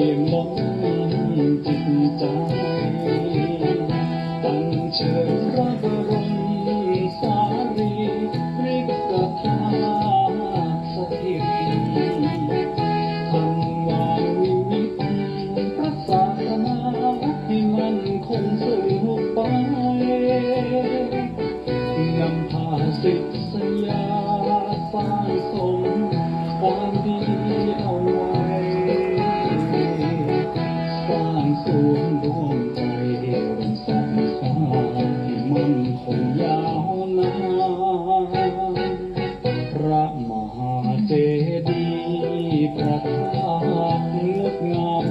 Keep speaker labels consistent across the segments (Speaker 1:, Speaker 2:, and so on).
Speaker 1: ลี่ยนล้นจิตใจตั้งเชิญพระบรมสารีริกสถาสถิตทำวางวิวิปัสสนาให้มันคงสืบไปนำพาสิทธสยาสร้างสมความดีเอา ยาวนาพระมหาเจดีย์ประทานลึงาม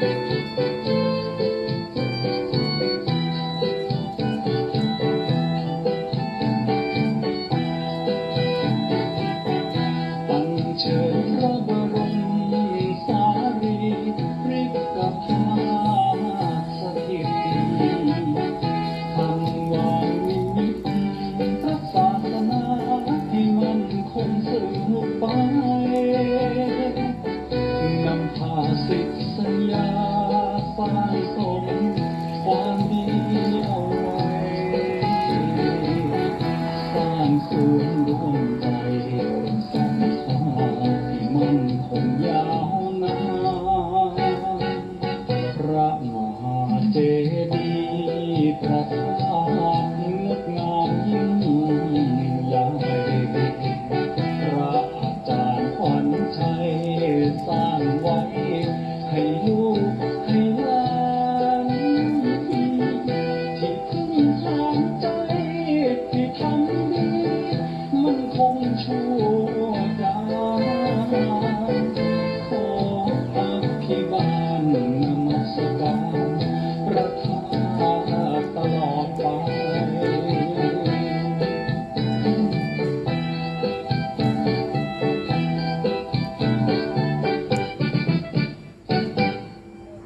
Speaker 1: Thank you.